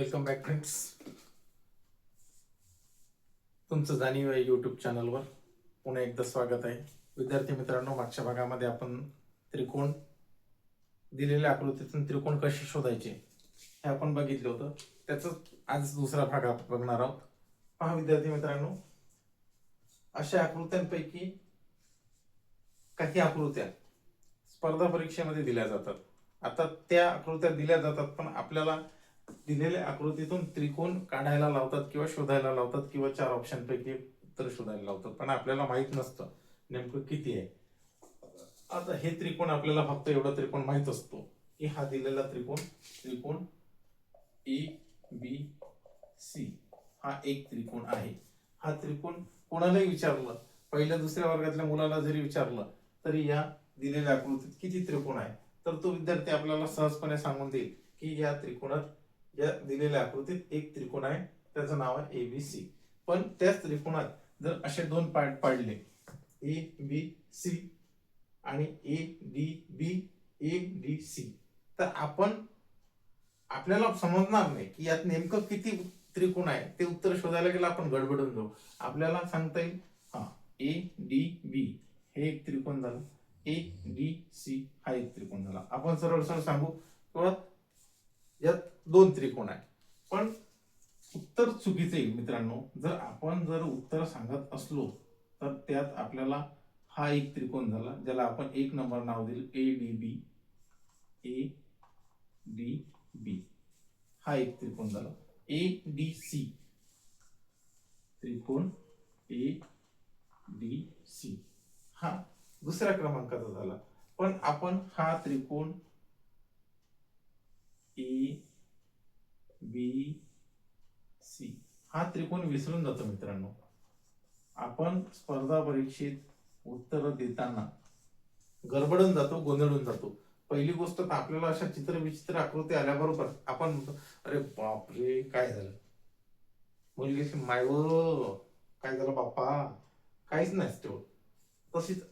Welcome back friends तुमचं जाणीव आहे यूट्यूब चॅनलवर पुन्हा एकदा स्वागत आहे. विद्यार्थी मित्रांनो मागच्या भागामध्ये आपण त्रिकोण दिलेल्या आकृतीतून त्रिकोण कसे शोधायचे हे आपण बघितलं होतं. त्याचाच आज दुसरा भाग आपण बघणार आहोत. पहा विद्यार्थी मित्रांनो अशा आकृत्यांपैकी काही आकृत्या स्पर्धा परीक्षेमध्ये दिल्या जातात. आता त्या आकृत्या दिल्या जातात पण आपल्याला दिलेल्या आकृतीतून त्रिकोण काढायला लावतात किंवा शोधायला लावतात किंवा चार ऑप्शनपैकी उत्तर शोधायला लावतात. पण आपल्याला माहीत नसतं नेमकं किती आहे. आता हे त्रिकोण आपल्याला फक्त एवढा त्रिकोण माहीत असतो की हा दिलेला त्रिकोण त्रिकोण ए बी सी हा एक त्रिकोण आहे. हा त्रिकोण कोणालाही विचारलं पहिल्या दुसऱ्या वर्गातल्या मुलाला जरी विचारलं तरी या दिलेल्या आकृतीत किती त्रिकोण आहे? तर तो विद्यार्थी आपल्याला सहजपणे सांगून देईल की या त्रिकोणात या दिलेल्या आकृतीत एक त्रिकोण आहे. त्याचं नाव आहे ए बी सी पण त्याच त्रिकोणात जर असे दोन पार्ट पाडले ए बी सी आणि A D B A D C तर आपण आपल्याला समजणार नाही की यात नेमकं किती त्रिकोण आहे. ते उत्तर शोधायला गेलं आपण गडबडून जाऊ. आपल्याला सांगता येईल? हा ए डी बी हे एक त्रिकोण झालं. ए डी सी हा एक त्रिकोण झाला. आपण सरळ सरळ सांगू. किंवा यात दोन त्रिकोण आहे पण उत्तर चुकीचं येईल मित्रांनो. जर आपण जर उत्तर सांगत असलो तर त्यात आपल्याला हा एक त्रिकोण झाला ज्याला आपण एक नंबर नाव देईल ए डी बी ए डी बी हा एक त्रिकोण झाला. ए डी सी त्रिकोण ए डी सी हा दुसऱ्या क्रमांकाचा झाला. पण आपण हा त्रिकोण ए बी सी हा त्रिकोण विसरून जातो मित्रांनो. आपण स्पर्धा परीक्षेत उत्तर देताना गडबडून जातो गोंधळून जातो. पहिली गोष्ट तर आपल्याला अशा चित्र विचित्र आकृती आल्याबरोबर आपण म्हणतो अरे बापरे काय झालं? मुलगी माय काय झालं बाप्पा? काहीच नाही तेवढं तशीच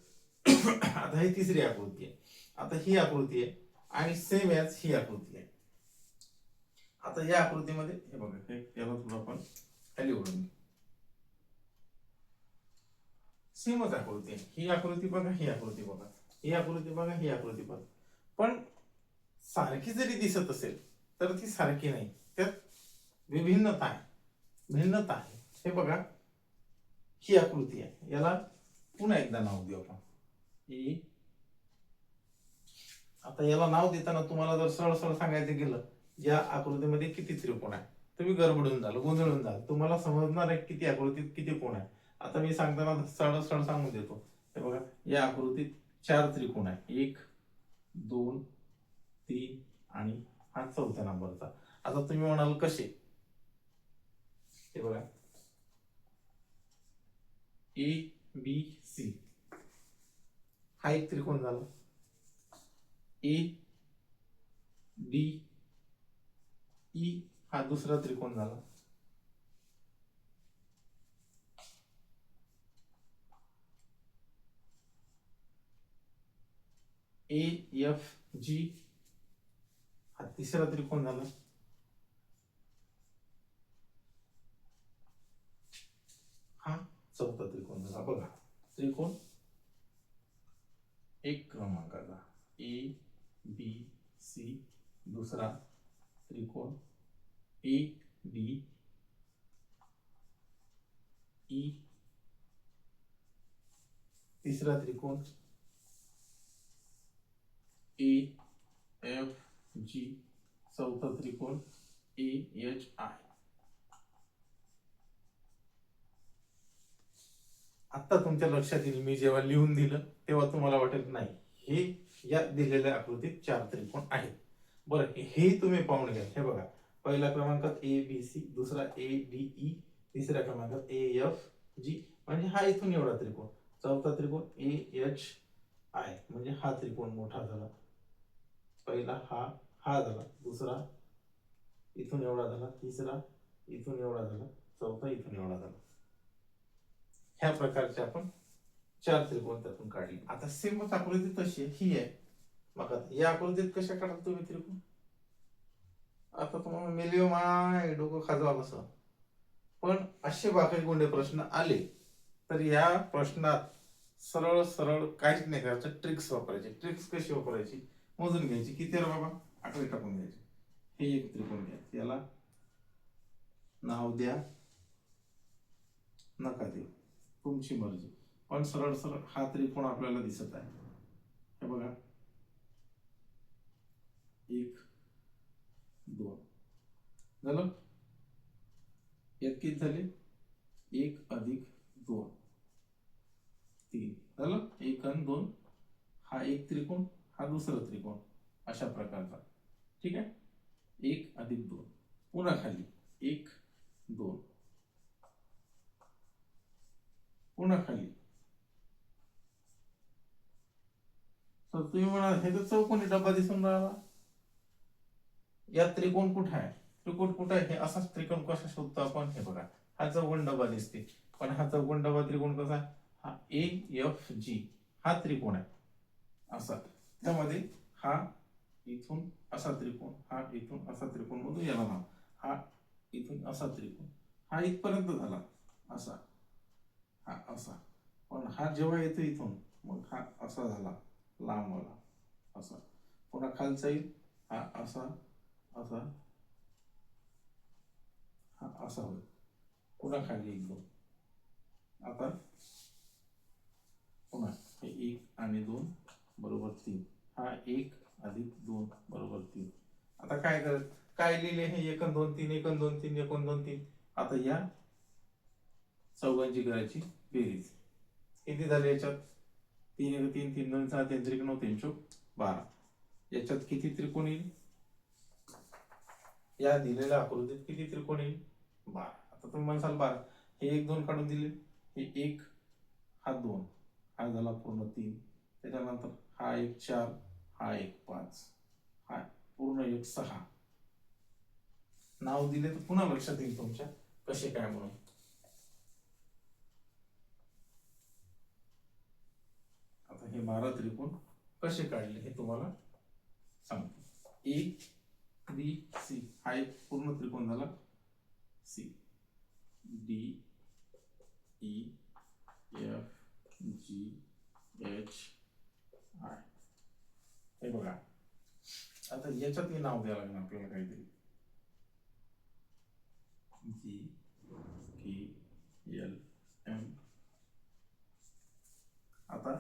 आता ही तिसरी आकृती आहे. आता ही आकृती आहे आणि सेम याच ही आकृती आहे. आता या आकृतीमध्ये हे बघा हे याला थोडं आपण खाली ओढून. सेमच आकृती आहे. ही आकृती बघा ही आकृती बघा. ही आकृती बघा ही आकृती बघा. पण सारखी जरी दिसत असेल तर ती सारखी नाही. त्यात विभिन्नता आहे. भिन्नता आहे. हे बघा ही आकृती आहे. याला पुन्हा एकदा नाव देऊ आपण. ए आता याला नाव देताना तुम्हाला जर सरळ सरळ सांगायचं गेलं या आकृतीमध्ये किती त्रिकोण आहे? तुम्ही गरबडून जाल गोंधळून जाल. तुम्हाला समजणार आहे किती आकृतीत किती कोण आहे. आता मी सांगताना सरळ सरळ सांगून देतो. हे बघा या आकृतीत चार त्रिकोण आहे. एक दोन तीन आणि हा चौथ्या नंबरचा. आता तुम्ही म्हणाल कसे? हे बघा. ए बी सी हा एक त्रिकोण झाला. ए डी ई हा दुसरा त्रिकोण झाला. ए एफ जी हा तिसरा त्रिकोण झाला. हा चौथा त्रिकोण झाला. बघा त्रिकोण एक क्रमांकाचा. ए बी सी दुसरा त्रिकोण ए डी ई. तिसरा त्रिकोण ए एफ जी. चौथा त्रिकोण ए एच आय. आता तुमच्या लक्षात येईल मी जेव्हा लिहून दिलं तेव्हा तुम्हाला वाटेल नाही हे या दिलेल्या आकृतीत चार त्रिकोण आहेत. बरं हे तुम्ही पाहून घ्या. हे बघा. पहिल्या क्रमांकात ए बी सी दुसरा ए डी ई तिसऱ्या क्रमांकात ए एफ जी म्हणजे हा इथून एवढा त्रिकोण. चौथा त्रिकोण ए एच आय म्हणजे हा त्रिकोण मोठा झाला. पहिला हा हा झाला. दुसरा इथून एवढा झाला. तिसरा इथून एवढा झाला. चौथा इथून एवढा झाला. ह्या प्रकारचे आपण चार त्रिकोण त्यातून काढले. आता सेमच आकृती तशी आहे. ही आहे. मग या आकृतीत कशा काढाल तुम्ही त्रिकोण आता तुम्हाला मेलिओ माय डोकं खाजवा कसं पण असे बाकी कोणते प्रश्न आले तर या प्रश्नात सरळ सरळ काहीच नाही करायचं. ट्रिक्स वापरायचे. ट्रिक्स कशी वापरायची? मोजून घ्यायची. किती रे बाबा? आकडे टाकून घ्यायचे. हे एक त्रिकोण घ्या. याला नाव द्या. नका देऊ. तुमची मर्जी. पण सरळ सरळ हा त्रिकोण आपल्याला दिसत आहे. हे बघा एक दोन झालं? यात किती झाले. एक अधिक दोन. तीन. झालं? एक आणि दोन. हा एक त्रिकोण हा दुसरा त्रिकोण. अशा प्रकारचा. ठीक आहे? एक अधिक दोन. पुन्हा खाली. एक दोन. पुन्हा खाली. तर तुम्ही म्हणाल हे तर चौकोनी डब्बा दिसून राहिला. यात त्रिकोण कुठं आहे? त्रिकोण कुठं आहे हे असाच त्रिकोण कसा शोधतो आपण? हे बघा. हा चौकोन डबा दिसते. पण हा चौकोन डबा त्रिकोण कसा? आहे हा ए एफ जी हा त्रिकोण आहे. असा. त्यामध्ये हा इथून असा त्रिकोण हा इथून असा त्रिकोण मधून याला नाव हा इथून असा त्रिकोण. हा इथपर्यंत झाला. असा. हा असा. पण हा जेव्हा येतो इथून मग हा असा झाला. लांब वाला असा. पुन्हा खालचा येईल. हा असा असा हा असा होईल पुन्हा खाली एक दोन? आता पुन्हा हे एक आणि दोन बरोबर तीन. हा एक अधिक दोन बरोबर तीन. आता काय करत काय लिहिले हे? एकन दोन तीन एकन दोन तीन एकोण दोन तीन. आता या चौघांची करायची बेरीज. किती झाले याच्यात? तीन एक तीन तीन दोन सहा तीन त्रिक नऊ तीन चौक बारा. याच्यात किती त्रिकोण येईल? या दिलेल्या आकृतीत किती त्रिकोण येईल? बारा. आता तुम्ही म्हणसाल बारा. हे एक दोन काढून दिले. हे एक हा दोन. हा झाला पूर्ण तीन. त्याच्यानंतर हा एक चार हा एक पाच. हा पूर्ण एक सहा. नाव दिले तर पुन्हा लक्षात येईल तुमच्या कसे काय म्हणून. आता हे बारा त्रिकोण कसे काढले हे तुम्हाला सांगतो. एक बी सी. हा एक पूर्ण त्रिकोण झाला. C. D. E. F. G. H. I. हे बघा. आता याच्यात हे नाव द्यावं लागेल आपल्याला काहीतरी. जी. के. एल. एम. आता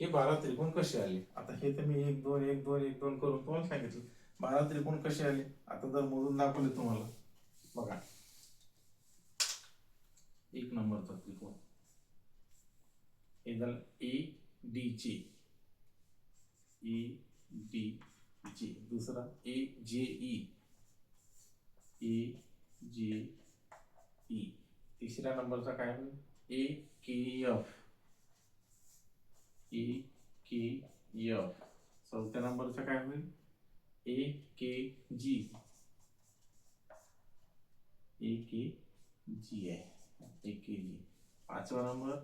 हे बारा त्रिकोण कसे आले? आता हे तर मी एक दोन एक दोन एक दोन करून तुम्हाला सांगितलं. बारा त्रिकोण कसे आले? आता जर मोजून दाखवले तुम्हाला. बघा. एक नंबरचा त्रिकोण हे झालं A D J A D J दुसरा ए जे ई ए जे ई तिसऱ्या नंबरचा काय होईल? ए के एफ ए के एफ चौथ्या नंबरचा काय होईल? ए के जी। ए के जी आहे. A K G. पाचवा number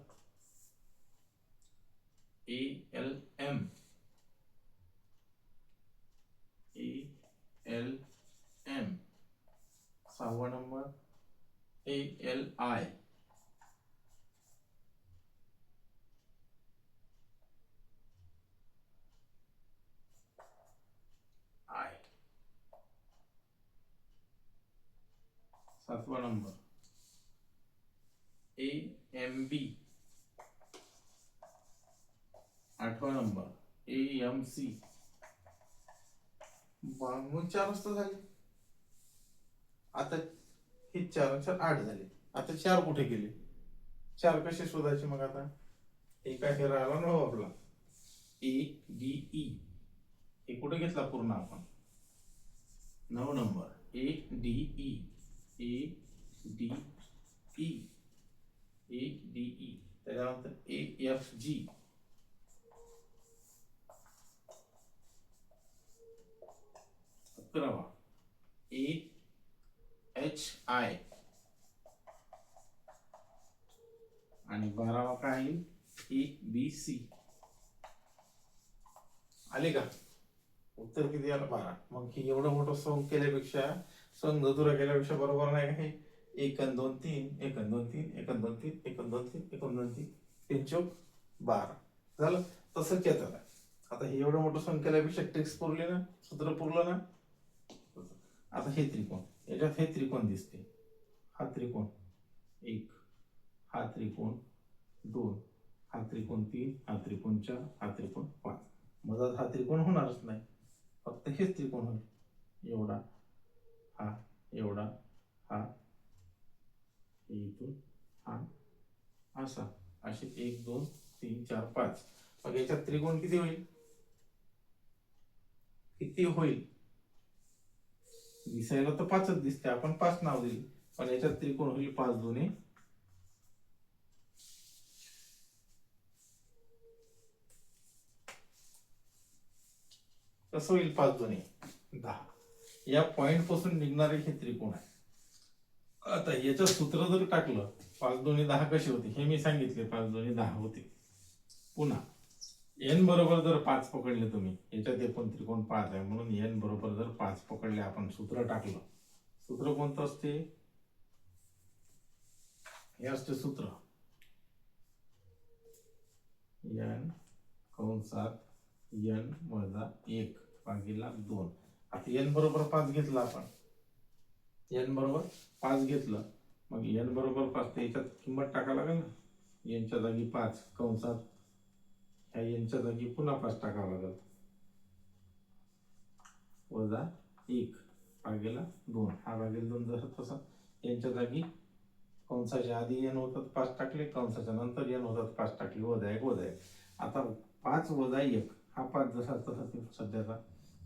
A L M A L M सहावा number A L I I सातवा नंबर. ए एम बी आठवा नंबर. ए एम सी मग चार वाजता झाले. आता हे चार चार आठ झाले. आता चार कुठे गेले? चार कसे शोधायचे मग आता? काय हे राहिला ना हो आपला. ए डी ई हे कुठे घेतला पूर्ण आपण? नऊ number. A D E A D E A D E त्याच्यानंतर ए एफ जी अकरावा ए एच आय आणि बारावा काय येईल ए बी सी आले का उत्तर किती आलं बारा मग हे एवढं मोठं सॉंग केल्यापेक्षा संघ दुरा केल्यापेक्षा बरोबर नाही हे एक अन दोन तीन एक दोन तीन एक दोन तीन एक दोन तीन एक दोन तीन तीन चौक बारा. झालं? तसं केलं. आता हे एवढं मोठं सॉंग केल्यापेक्षा ट्रिक्स पुरले ना सूत्र पुरलं ना? आता हे त्रिकोण. याच्यात हे त्रिकोण दिसते. हा त्रिकोण एक हा त्रिकोण दोन हा त्रिकोण तीन हा त्रिकोण चार हा त्रिकोण पाच. मधात हा त्रिकोण होणारच नाही. फक्त हेच त्रिकोण होईल. एवढा. हा एवढा. हा. इथून हा. असा. असे एक दोन तीन चार पाच. मग याच्यात त्रिकोण किती होईल? किती होईल? दिसायला तर पाचच दिसते. आपण पाच नाव दिली. पण याच्यात त्रिकोण होईल पाच दोन्ही कसं होईल पाच दोन्ही दहा. या पॉइंटपासून निघणारे हे त्रिकोण आहे. आता याचं सूत्र जर टाकलं पाच दोन्ही दहा कसे होते? हे मी सांगितले पाच दोन्ही दहा होते. पुन्हा एन बरोबर जर पाच पकडले तुम्ही याच्यात एकूण त्रिकोण पाच आहे म्हणून एन बरोबर जर पाच पकडले आपण सूत्र टाकलं. सूत्र कोणतं असते? हे असते सूत्र. एन कंसात एन वजा एक भागीला दोन. आता एन बरोबर पाच घेतलं आपण. एन बरोबर? पाच घेतलं. मग एन बरोबर पाच तर याच्यात किंमत टाका लागेल ना? एनच्या जागी पाच कंसात. ह्या एनच्या जागी पुन्हा पाच टाकावं लागेल. वजा एक भागेला दोन. हा भागेला दोन जसं तसं. यांच्या जागी कंसाच्या आधी एन होतात पाच टाकले कंसाच्या नंतर एन होतात पाच टाकले. वजा एक वजा एक. आता पाच वजा एक. हा पाच जसा तसा सध्याचा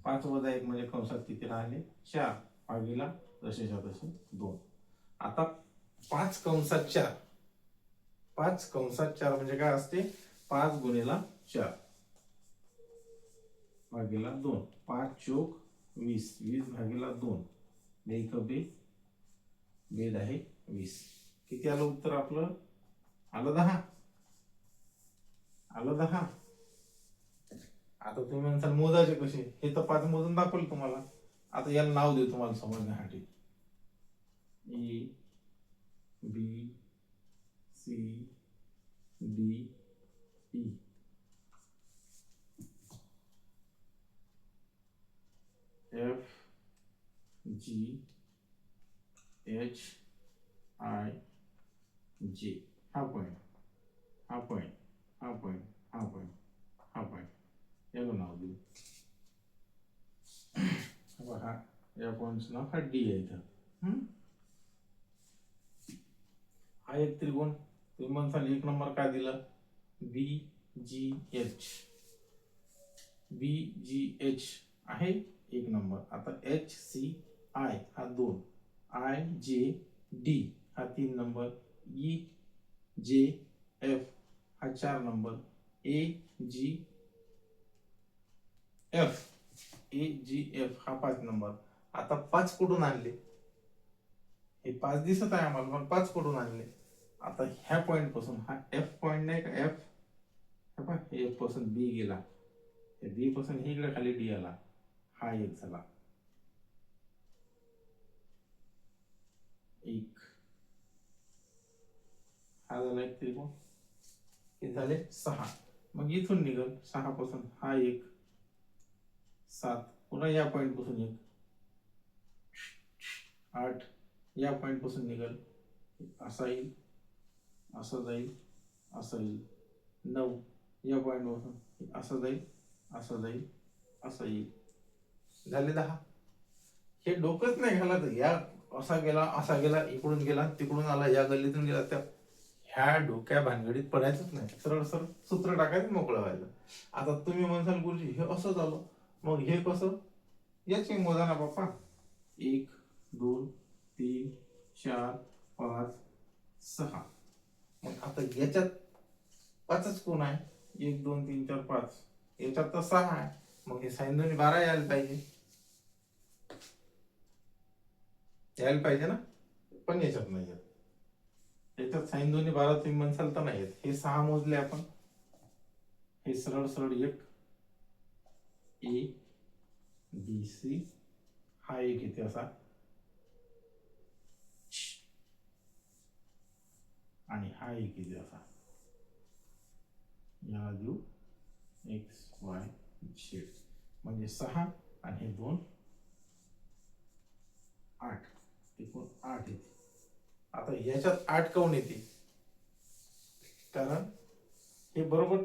पाच वजा एक म्हणजे कंसात किती राहिले? चार. भागीला दशेच्या तसे दोन. आता पाच कंसात चार. पाच कंसात चार म्हणजे काय असते? पाच गुणेला चार. भागीला दोन. पाच चोक वीस. वीस भागीला दोन. बेक बे. बेद आहे वीस. किती आलं उत्तर आपलं? आलं दहा. आलं दहा. आता तुम्ही म्हणसाल मोजायचे कसे? हे तर पाच मोजून दाखवलं तुम्हाला. आता याला नाव देऊ तुम्हाला समजण्यासाठी. A B C D E. F G H I J. हा पॉईंट हा पॉईंट हा पॉईंट हा पॉईंट हा पॉईंट याला नाव देऊ हा बघा या पॉईंटचं नाव हा डी आहे इथं. हा एक त्रिकोण. तुम्ही म्हणसाल एक नंबर काय दिला? बी जी एच बी जी एच आहे एक नंबर. आता एच सी आय हा दोन. आय जे डी हा तीन नंबर. ई जे एफ हा चार number. A G F A G F हा पाच नंबर आता पाच कुठून आणले? हे पाच दिसत आहे आम्हाला पण पाच कुठून आणले? आता ह्या पॉईंटपासून हा एफ पॉईंट नाही का? एफ हे एफपासून बी गेला. बी पासून हे इकडे खाली डी आला. हा एक झाला. एक. हा झाला एक त्रिकोण. हे झाले सहा. मग इथून निघल. सहा पासून हा एक. सात. पुन्हा या पॉईंटपासून एक. आठ. या पॉईंटपासून पासून निघल. असा येईल. असं जाईल. असं येईल. नऊ. या पॉईंटपासून असं जाईल. असं जाईल. असं येईल. झाले दहा. हे डोकंच नाही घाला या असा गेला असा गेला इकडून गेला तिकडून आला या गल्लीतून गेला. त्या ह्या डोक्या भानगडीत पडायचंच नाही. सरळ सरळ सूत्र टाकायचं मोकळं व्हायचं आता तुम्ही म्हणसाल गुरुजी हे असं झालं. मग हे कसं? याची मोजा ना बाप्पा. एक दोन तीन चार पाच सहा. मग आता याच्यात पाचच कोण आहे? एक दोन तीन चार पाच. याच्यात तर सहा आहे. मग हे साईन दोन्ही बारा यायला पाहिजे. यायला पाहिजे ना? पण याच्यात नाही येत. याच्यात साईन दोन्ही बारा तुम्ही म्हणसाल तर नाही येत. हे सहा मोजले आपण. हे सरळ सरळ एक. ए बी सी हा एक येते असा आणि हा एक येते असा याला देऊ एक्स वाय झेड म्हणजे सहा आणि हे दोन आठ एकूण आठ येते आता याच्यात आठ काऊन येते? कारण हे बरोबर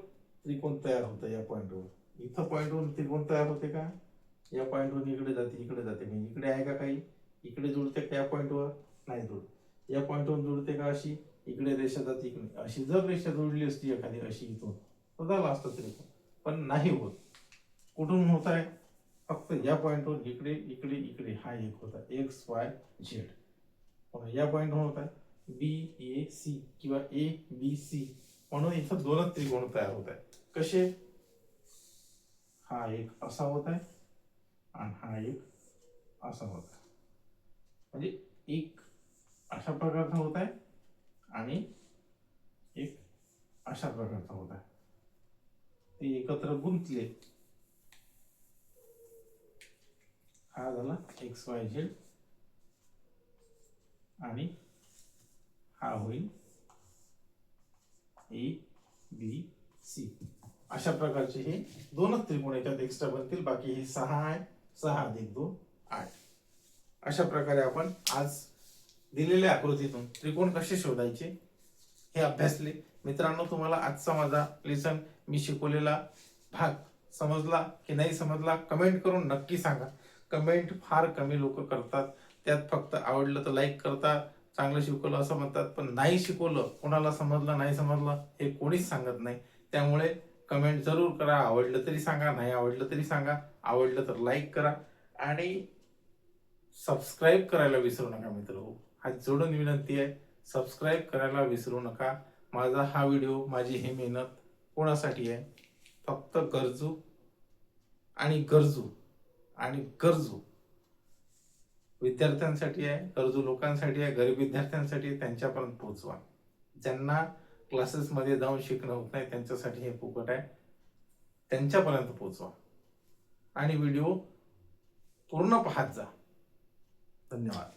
त्रिकोण तयार होतं या पॉईंटवर इथं पॉईंटवरून त्रिकोण तयार होते का? या पॉईंटवरून इकडे जाते इकडे जाते. म्हणजे इकडे आहे का काही? इकडे जुळते का या पॉईंटवर नाही जुळत. या पॉईंटवरून जुळते का अशी? इकडे रेषा जाते इकडे. अशी जर रेषा जुळली असती एखादी अशी इथून. तर झाला असतं त्रिकोण पण. नाही होत. कुठून होत आहे? फक्त या पॉईंटवरून इकडे इकडे इकडे. हा एक होता. एक्स वाय झेड म्हणून या पॉईंटवरून होत. आहे बी ए सी किंवा ए बी सी म्हणून इथं दोनच त्रिकोण तयार होत आहे कसे? हा एक असा होत आहे आणि हा एक असा होत आहे. म्हणजे एक अशा प्रकारचा होत आहे आणि एक अशा प्रकारचा होत आहे. ते एकत्र गुंतले. हा झाला एक्स वाय झेड आणि हा होईल ए बी सी. अशा प्रकारचे हे दोनच त्रिकोण याच्यात एक्स्ट्रा बनतील. बाकी हे सहा आहे. सहा अधिक दोन आठ. अशा प्रकारे आपण आज दिलेल्या आकृतीतून त्रिकोण कसे शोधायचे हे अभ्यासले. मित्रांनो तुम्हाला आजचा माझा लेसन मी शिकवलेला भाग समजला की नाही समजला कमेंट करून नक्की सांगा. कमेंट फार कमी लोक करतात. त्यात फक्त आवडलं तर लाईक करतात चांगलं शिकवलं असं म्हणतात पण नाही शिकवलं कोणाला समजलं नाही समजलं हे कोणीच सांगत नाही. त्यामुळे कमेंट जरूर करा. आवडलं तरी सांगा नाही आवडलं तरी सांगा. आवडलं तर लाईक करा आणि सबस्क्राईब करायला विसरू नका मित्र. हात जोडून विनंती आहे सबस्क्राईब करायला विसरू नका. माझा हा व्हिडिओ माझी ही मेहनत कोणासाठी आहे? फक्त गरजू आणि गरजू आणि गरजू विद्यार्थ्यांसाठी आहे गरजू लोकांसाठी आहे गरीब विद्यार्थ्यांसाठी आहे त्यांच्यापर्यंत पोहोचवा. ज्यांना क्लासेसमध्ये जाऊन शिकणं होत नाही त्यांच्यासाठी हे फुकट आहे. त्यांच्यापर्यंत पोचवा आणि व्हिडिओ पूर्ण पाहत जा. धन्यवाद.